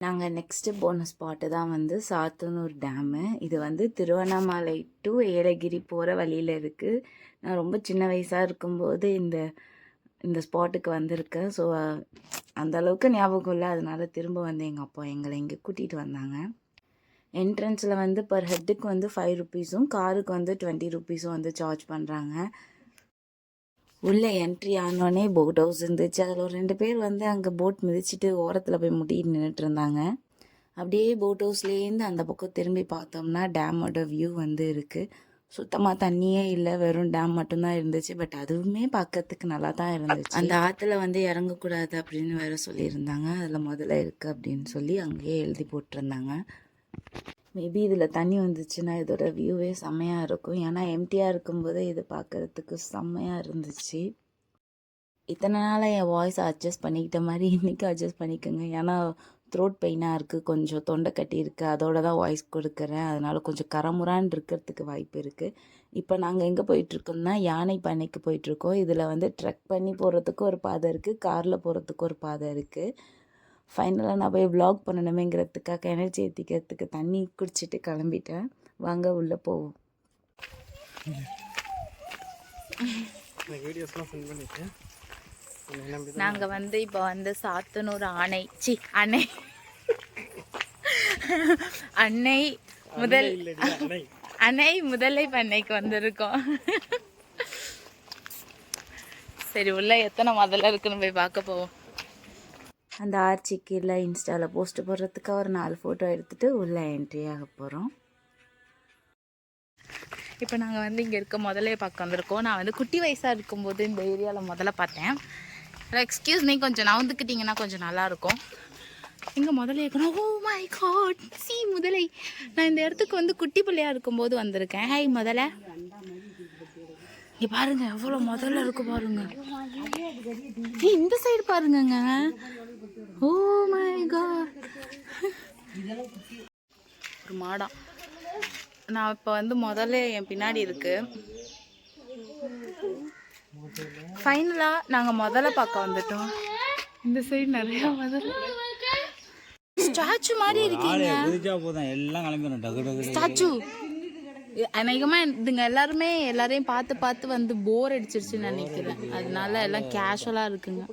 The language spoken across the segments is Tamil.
நாங்கள் நெக்ஸ்ட்டு போன ஸ்பாட்டு தான் வந்து சாத்தனூர் டேமு இது வந்து திருவண்ணாமலை டு ஏலகிரி போகிற வழியில் இருக்குது நான் ரொம்ப சின்ன வயசாக இருக்கும்போது இந்த இந்த ஸ்பாட்டுக்கு வந்திருக்கேன். ஸோ அந்த அளவுக்கு ஞாபகம் இல்லை. அதனால திரும்ப வந்து எங்கள் அப்பா எங்களை இங்கே கூட்டிகிட்டு வந்தாங்க. என்ட்ரன்ஸில் வந்து பர் ஹெட்டுக்கு வந்து ஃபைவ் ருபீஸும் காருக்கு வந்து டுவெண்ட்டி ருபீஸும் வந்து சார்ஜ் பண்ணுறாங்க உள்ளே என்ட்ரி ஆனோடனே போட் ஹவுஸ் இருந்துச்சு. அதில் ஒரு ரெண்டு பேர் வந்து அங்கே போட் மிதிச்சிட்டு ஓரத்தில் போய் முட்டிட்டு நின்றுட்டு இருந்தாங்க. அப்படியே போட் ஹவுஸ்லேருந்து அந்த பக்கம் திரும்பி பார்த்தோம்னா டேமோட வியூ வந்து இருக்குது சுத்தமாக தண்ணியே இல்லை. வெறும் டேம் மட்டும்தான் இருந்துச்சு. பட் அதுவுமே பார்க்கறதுக்கு நல்லா தான் இருந்துச்சு. அந்த ஆற்றுல வந்து இறங்கக்கூடாது அப்படின்னு வேற சொல்லியிருந்தாங்க. அதில் முதல்ல இருக்குது அப்படின்னு சொல்லி அங்கேயே எழுதி போட்டிருந்தாங்க. மேபி இதில் தண்ணி வந்துச்சுன்னா இதோட வியூவே செம்மையாக இருக்கும். ஏன்னா எம்டியாக இருக்கும்போதே இது பார்க்கறதுக்கு செம்மையாக இருந்துச்சு. இத்தனை நாளாக என் வாய்ஸை அட்ஜஸ்ட் பண்ணிக்கிட்ட மாதிரி இன்றைக்கும் அட்ஜஸ்ட் பண்ணிக்கோங்க. ஏன்னா த்ரோட் பெயினாக இருக்குது கொஞ்சம் தொண்டை கட்டி இருக்குது அதோட தான் வாய்ஸ் கொடுக்குறேன். அதனால் கொஞ்சம் கரமுறான்னு இருக்கிறதுக்கு வாய்ப்பு இருக்குது இப்போ நாங்கள் எங்கே போயிட்டுருக்கோம்னா யானை பண்ணைக்கு போயிட்டுருக்கோம். இதில் வந்து ட்ரெக் பண்ணி போகிறதுக்கு ஒரு பாதை இருக்குது காரில் போகிறதுக்கு ஒரு பாதை இருக்குது ஃபைனலாக நான் போய் vlog பண்ணணுமேங்கிறதுக்காக எனர்ஜி ஏற்றிக்கிறதுக்கு தண்ணி குடிச்சிட்டு கிளம்பிட்டேன். வாங்க உள்ளே போவோம். நாங்கள் வந்து இப்போ வந்து சாத்தனூர் அணை சி அணை அன்னை முதல். அணை முதலை பண்ணைக்கு வந்திருக்கோம். சரி உள்ள எத்தனை முதல்ல இருக்குன்னு போய் பார்க்க போவோம். அந்த ஆர்ச்சி கீழே இன்ஸ்டாவில் போஸ்ட் போடுறதுக்கு ஒரு நாலு ஃபோட்டோ எடுத்துகிட்டு உள்ளே என்ட்ரி ஆக போகிறோம் இப்போ நாங்கள் வந்து இங்கே இருக்க முதலே பார்க்க வந்திருக்கோம். நான் வந்து குட்டி வயசாக இருக்கும்போது இந்த ஏரியாவில் முதல்ல பார்த்தேன். எக்ஸ்கியூஸ் மீ கொஞ்சம் நவுந்துக்கிட்டிங்கன்னா கொஞ்சம் நல்லாயிருக்கும் இங்கே முதலே இருக்கணும். ஓ மை காட் சி முதலை. நான் இந்த இடத்துக்கு வந்து குட்டி பிள்ளையாக இருக்கும்போது வந்திருக்கேன். ஹாய் முதல்ல இங்க பாருங்க எவ்வளோ முதல்ல இருக்கு பாருங்க. இந்த சைடு பாருங்கங்க. ஓ மை காட் ஒரு மாடம் நான் இப்போ வந்து முதல்ல என் பின்னாடி இருக்கு. ஃபைனலாக நாங்கள் முதல்ல பார்க்க வந்துட்டோம். இந்த சைடு நிறைய முதல்ல. ஸ்டாச்சு மாதிரி இருக்கீங்க. எல்லாம் டகு ஸ்டாச்சு அநேகமாக இதுங்க எல்லாருமே எல்லாரையும் பார்த்து பார்த்து வந்து போர் அடிச்சிருச்சுன்னு நினைக்கிறேன். அதனால எல்லாம் கேஷுவலாக இருக்குங்க.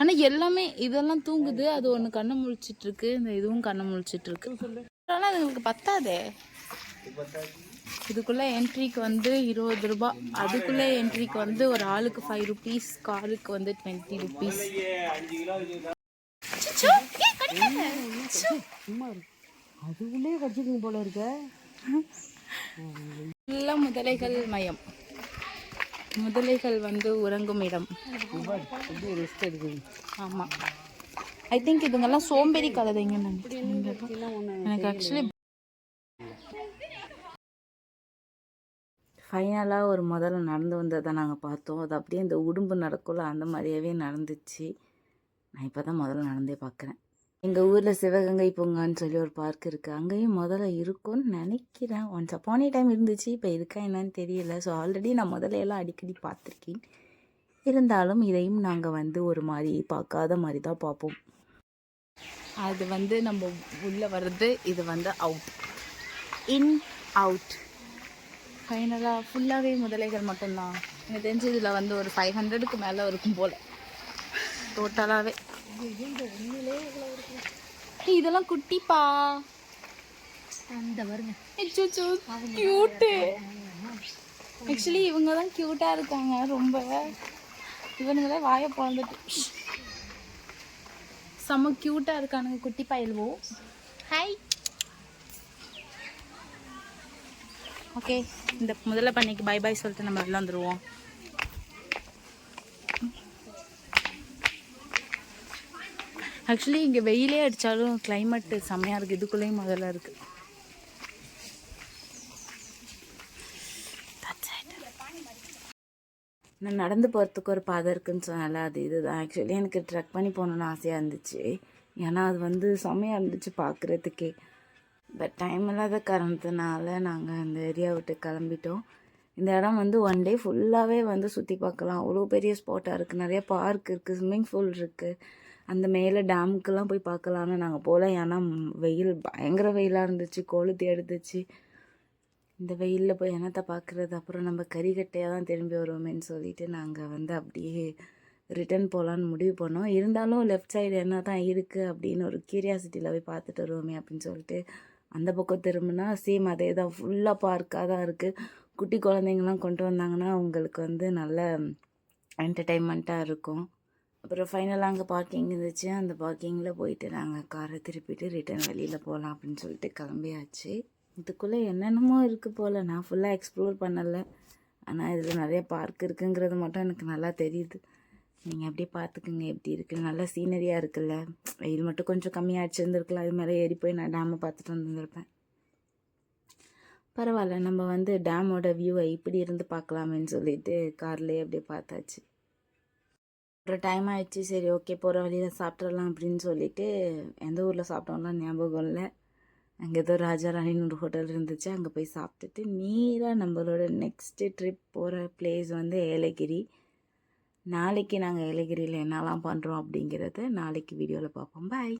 ஆனால் எல்லாமே இதெல்லாம் தூங்குது. அது ஒன்று கண்ணை முழிச்சிட்டு இருக்கு இந்த இதுவும் கண்ணை முழிச்சிட்டு இருக்கு ஆனால் அதுங்களுக்கு பத்தாதே. இதுக்குள்ள என்ட்ரிக்கு வந்து இருபது ரூபாய் அதுக்குள்ள என்ட்ரிக்கு வந்து ஒரு ஆளுக்கு ஃபைவ் ருபீஸ் காருக்கு வந்து டுவெண்ட்டி ருபீஸ் அதுக்குள்ளே கடிச்சிக்கணும் போல இருக்க. எல்லாம் முதலைகள் மயம். முதலைகள் வந்து உறங்கும் இடம். ரெஸ்ட் எடுக்குது ஆமாம் ஐ திங்க் இதுங்கெல்லாம் சோம்பேறி நினைக்கிறேன். எனக்கு ஆக்சுவலி ஃபைனலாக ஒரு முதல்ல நடந்து வந்ததை நாங்கள் பார்த்தோம். அது அப்படியே இந்த உடும்பு நடக்கும்ல அந்த மாதிரியாவே நடந்துச்சு. நான் இப்போ தான் முதல்ல நடந்தே பார்க்குறேன். எங்கள் ஊரில் சிவகங்கை பூங்கான்னு சொல்லி ஒரு பார்க் இருக்குது அங்கேயும் முதல்ல இருக்கும்னு நினைக்கிறேன். ஒன்ஸ் அப்பானே டைம் இருந்துச்சு இப்போ இருக்கா என்னன்னு தெரியல. ஸோ ஆல்ரெடி நான் முதல்ல எல்லாம் அடிக்கடி பார்த்துருக்கேன். இருந்தாலும் இதையும் நாங்கள் வந்து ஒரு மாதிரி பார்க்காத மாதிரி தான் பார்ப்போம். அது வந்து நம்ம உள்ளே வர்றது இது வந்து அவுட் இன் அவுட் ஃபைனலாக ஃபுல்லாகவே முதலைகள் மட்டும்தான். எனக்கு தெரிஞ்சு இதில் வந்து ஒரு ஃபைவ் ஹண்ட்ரடுக்கு மேலே இருக்கும் போல். டோட்டலாகவே இதெல்லாம் குட்டிப்பா. அந்த வருங்க கியூட்டு ஆக்சுவலி இவங்க தான் க்யூட்டாக இருக்காங்க ரொம்ப. இவனுங்களே வாயை பிறந்துட்டு செம்ம க்யூட்டாக இருக்கானுங்க குட்டி பயல்வோ. ஹாய் ஓகே இந்த முதல்ல பண்ணிக்கு பை பை சொல்லிட்டு நம்ம வெளில வந்துடுவோம் ஆக்சுவலி இங்கே வெயிலே அடித்தாலும் கிளைமேட்டு செம்மையாக இருக்குது இதுக்குள்ளேயும் முதல்ல இருக்குது நான் நடந்து போகிறதுக்கு ஒரு பாதை இருக்குன்னு சொன்னால அது இதுதான். ஆக்சுவலி எனக்கு ட்ரக் பண்ணி போகணுன்னு ஆசையாக இருந்துச்சு. ஏன்னா அது வந்து செம்மையாக இருந்துச்சு பார்க்குறதுக்கே பட் டைம் இல்லாத காரணத்தினால நாங்கள் அந்த ஏரியா விட்டு கிளம்பிட்டோம். இந்த இடம் வந்து ஒன் டே ஃபுல்லாகவே வந்து சுற்றி பார்க்கலாம். அவ்வளோ பெரிய ஸ்பாட்டாக இருக்குது நிறைய பார்க் இருக்குது ஸ்விம்மிங் பூல் இருக்குது அந்த மேலே டேமுக்கெல்லாம் போய் பார்க்கலான்னு நாங்கள் போகல ஏன்னா வெயில் பயங்கர வெயிலாக இருந்துச்சு. கொளுத்தி எடுத்துச்சு. இந்த வெயிலில் போய் என்னத்தை பார்க்குறது? அப்புறம் நம்ம கறிக்கட்டையாக தான் திரும்பி வருவோமேன்னு சொல்லிட்டு நாங்கள் வந்து அப்படியே ரிட்டர்ன் போகலான்னு முடிவு பண்ணோம். இருந்தாலும் லெஃப்ட் சைடு என்ன தான் இருக்குது அப்படின்னு ஒரு கியூரியாசிட்டியில் போய் பார்த்துட்டு வருவோமே அப்படின்னு சொல்லிட்டு அந்த பக்கம் திரும்பினா சேம் அதே தான். ஃபுல்லாக பார்க்காக தான் இருக்குது குட்டி குழந்தைங்கலாம் கொண்டு வந்தாங்கன்னா அவங்களுக்கு வந்து நல்ல என்டர்டெயின்மெண்ட்டாக இருக்கும். அப்புறம் ஃபைனலாக அங்கே பார்க்கிங் இருந்துச்சு. அந்த பார்க்கிங்கில் போயிட்டு நாங்கள் காரை திருப்பிட்டு ரிட்டர்ன் வெளியில் போகலாம் அப்படின்னு சொல்லிட்டு கிளம்பியாச்சு. இதுக்குள்ளே என்னென்னமோ இருக்குது போல். நான் ஃபுல்லாக எக்ஸ்ப்ளோர் பண்ணலை. ஆனால் இதில் நிறைய பார்க் இருக்குங்கிறது மட்டும் எனக்கு நல்லா தெரியுது. நீங்கள் அப்படியே பார்த்துக்குங்க. எப்படி இருக்குது நல்லா சீனரியாக இருக்குல்ல. வெயில் மட்டும் கொஞ்சம் கம்மியாக அடிச்சிருந்துருக்குல்ல அது மேலே ஏறி போய் நான் டேமை பார்த்துட்டு வந்திருப்பேன் பரவாயில்ல. நம்ம வந்து டேமோட வியூவை இப்படி இருந்து பார்க்கலாமேன்னு சொல்லிட்டு கார்லேயே அப்படியே பார்த்தாச்சு. அப்புறம் டைம் ஆகிடுச்சு சரி ஓகே போகிற வழியில் சாப்பிட்றலாம் அப்படின்னு சொல்லிட்டு எந்த ஊரில் சாப்பிட்டோம்லாம் ஞாபகம் இல்லை. அங்கே ஏதோ ராஜாராணின்னு ஒரு ஹோட்டல் இருந்துச்சு. அங்கே போய் சாப்பிட்டுட்டு நீராக நம்மளோட நெக்ஸ்ட்டு ட்ரிப் போகிற பிளேஸ் வந்து ஏலகிரி. நாளைக்கு நாங்கள் ஏலகிரியில் என்னெல்லாம் பண்ணுறோம் அப்படிங்கிறத நாளைக்கு வீடியோவில் பார்ப்போம். பாய்